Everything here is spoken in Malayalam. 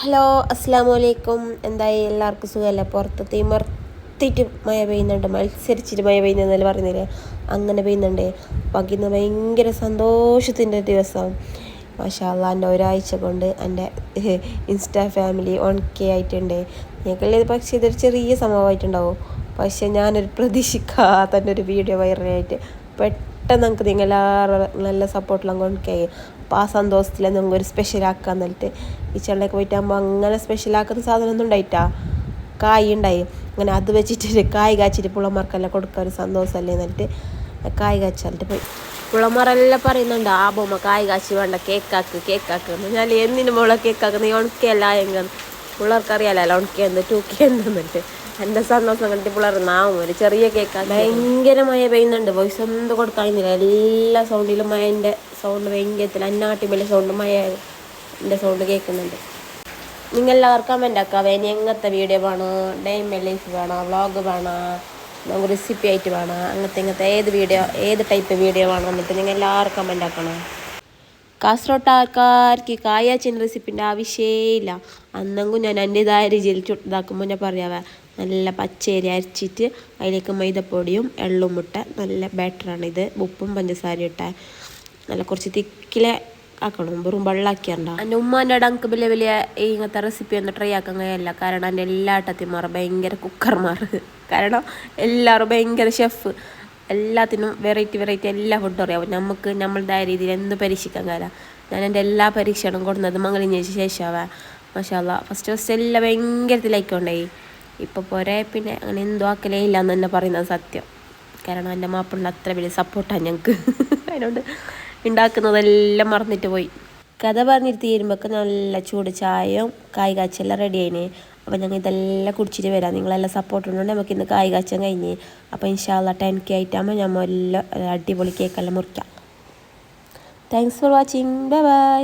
ഹലോ അസ്സാം വലൈക്കും എന്തായി? എല്ലാവർക്കും സുഖമല്ല പുറത്ത് മർത്തിട്ട് മഴ പെയ്യുന്നുണ്ട്. മത്സരിച്ചിട്ട് മഴ പെയ്യുന്നതെന്നല്ല പറയുന്നില്ലേ അങ്ങനെ പെയ്യുന്നുണ്ട്. പകിന്ന് ഭയങ്കര സന്തോഷത്തിന്റെ ദിവസം. മാഷാല്ല എന്റെ ഒരാഴ്ച കൊണ്ട് എന്റെ ഇൻസ്റ്റാ ഫാമിലി ഓൺ കെ ആയിട്ടുണ്ട്. ഞങ്ങൾക്കല്ലേ പക്ഷേ ഇതൊരു ചെറിയ സംഭവമായിട്ടുണ്ടാവും. പക്ഷേ ഞാനൊരു പ്രതീക്ഷിക്കാത്ത ഒരു വീഡിയോ വൈറലായിട്ട് പെട്ടെന്ന് നമുക്ക് നിങ്ങളെല്ലാവരും നല്ല സപ്പോർട്ടെല്ലാം കൊണ്ടുകയായി അപ്പോൾ ആ സന്തോഷത്തിൽ നമുക്ക് ഒരു സ്പെഷ്യൽ ആക്കാൻ എന്നിട്ട് ഈ ചെള്ളയൊക്കെ പോയിട്ടാകുമ്പോൾ അങ്ങനെ സ്പെഷ്യൽ ആക്കുന്ന സാധനമൊന്നും ഉണ്ടായിട്ടാ? കായ് ഉണ്ടായി അങ്ങനെ അത് വെച്ചിട്ട് കായ് കാച്ചിട്ട് പുള്ളമാർക്കെല്ലാം കൊടുക്കാൻ ഒരു സന്തോഷമല്ലേ എന്നിട്ട് കായ് കാച്ചാലിട്ട് പോയി. പുള്ളമാരെല്ലാം പറയുന്നുണ്ട് ആ ബൊമ്മ കായ് കാച്ചി വേണ്ട കേക്കാക്ക് കേക്കാക്ക് ഞാൻ എന്തിനു മോളെ കേക്കാക്കുന്ന ഉണക്കയല്ല എങ്ങനെ. പിള്ളേർക്കറിയാലോ ഉണക്കിയെന്ത് എന്നിട്ട് എന്റെ സന്തോഷം കണ്ടിട്ട് പിള്ളേർ നാവും ഒരു ചെറിയ കേക്കാണ് ഭയങ്കര മഴ പെയ്യുന്നുണ്ട് വോയിസ് ഒന്നും കൊടുക്കാനില്ല എല്ലാ സൗണ്ടിലും മഴന്റെ സൗണ്ട് ഭയങ്കരത്തിൽ വലിയ സൗണ്ട് മഴ എന്റെ സൗണ്ട് കേൾക്കുന്നുണ്ട് നിങ്ങൾ എല്ലാവർക്കും കമന്റ് ആക്കാം. ഇനി എങ്ങനത്തെ വീഡിയോ വേണോ? ഡൈമ ലൈഫ് വേണോ? വ്ളോഗ് വേണോ? റെസിപ്പി ആയിട്ട് വേണോ? അങ്ങനത്തെ ഇങ്ങനത്തെ ഏത് വീഡിയോ ഏത് ടൈപ്പ് വീഡിയോ വേണം എന്നിട്ട് നിങ്ങൾ എല്ലാവർക്കും കമന്റ് ആക്കണം. കാസർഗോട്ടാർക്കാർക്ക് കായാച്ചിൻ റെസിപ്പിന്റെ ആവശ്യമേ ഇല്ല അന്നെങ്കും ഞാൻ എന്റെതായ രീതിയിൽ ചുട്ടതാക്കുമ്പോൾ ഞാൻ പറയാവേ നല്ല പച്ചരി അരച്ചിട്ട് അതിലേക്ക് മൈദപ്പൊടിയും എള്ളും ഇട്ട നല്ല ബാറ്ററാണ് ഇത്. ഉപ്പും പഞ്ചസാരയും ഇട്ട. നല്ല കുറച്ച് തിക്കിലെ ആക്കണം. വെറും വെള്ളാക്കിയണ്ട. എന്റെ ഉമ്മാന്റെ അവിടെ അങ്ക് വലിയ വലിയ ഇങ്ങനത്തെ റെസിപ്പി ഒന്നും ട്രൈ ആക്കാൻ കഴിയില്ല. കാരണം എന്റെ എല്ലാ അട്ടത്തിമാർ ഭയങ്കര കുക്കർമാർ കാരണം എല്ലാവരും ഭയങ്കര ഷെഫ് എല്ലാത്തിനും വെറൈറ്റി വെറൈറ്റി എല്ലാ ഫുഡും അറിയാം. നമുക്ക് നമ്മളുടേതായ രീതിയിൽ എന്ത് പരീക്ഷിക്കാൻ കാര്യം ഞാൻ എന്റെ എല്ലാ പരീക്ഷകളും കൊടുത്തത് മംഗളിഞ്ഞ ശേഷമാവാ മഷാല്ല ഫസ്റ്റ് ഫസ്റ്റ് എല്ലാം ഭയങ്കരത്തിലായിക്കൊണ്ടായി ഇപ്പോൾ പോരെ പിന്നെ അങ്ങനെ എന്തോ ആക്കലേ ഇല്ല എന്ന് തന്നെ പറയുന്നത് സത്യം. കാരണം എന്റെ മാപ്പിളിന്റെ അത്ര വലിയ സപ്പോർട്ടാണ് ഞങ്ങൾക്ക് അതിനോട് ഉണ്ടാക്കുന്നതെല്ലാം മറന്നിട്ട് പോയി. കഥ പറഞ്ഞിട്ട് തീരുമ്പോൾ നല്ല ചൂട് ചായയും കായ് കാച്ചെല്ലാം ആയിന്. അപ്പോൾ ഞങ്ങൾ ഇതെല്ലാം കുടിച്ചിട്ട് വരാം. നിങ്ങളെല്ലാം സപ്പോർട്ട് ഉണ്ടെങ്കിൽ നമുക്ക് ഇന്ന് കായ് കാച്ചാൻ കഴിഞ്ഞ്. അപ്പോൾ ഇൻഷാല്ല ടെൻ കെ ആയിട്ടാകുമ്പോൾ നമ്മൾ എല്ലാം അടിപൊളി കേക്കെല്ലാം മുറിക്കാം. Thanks for watching bye bye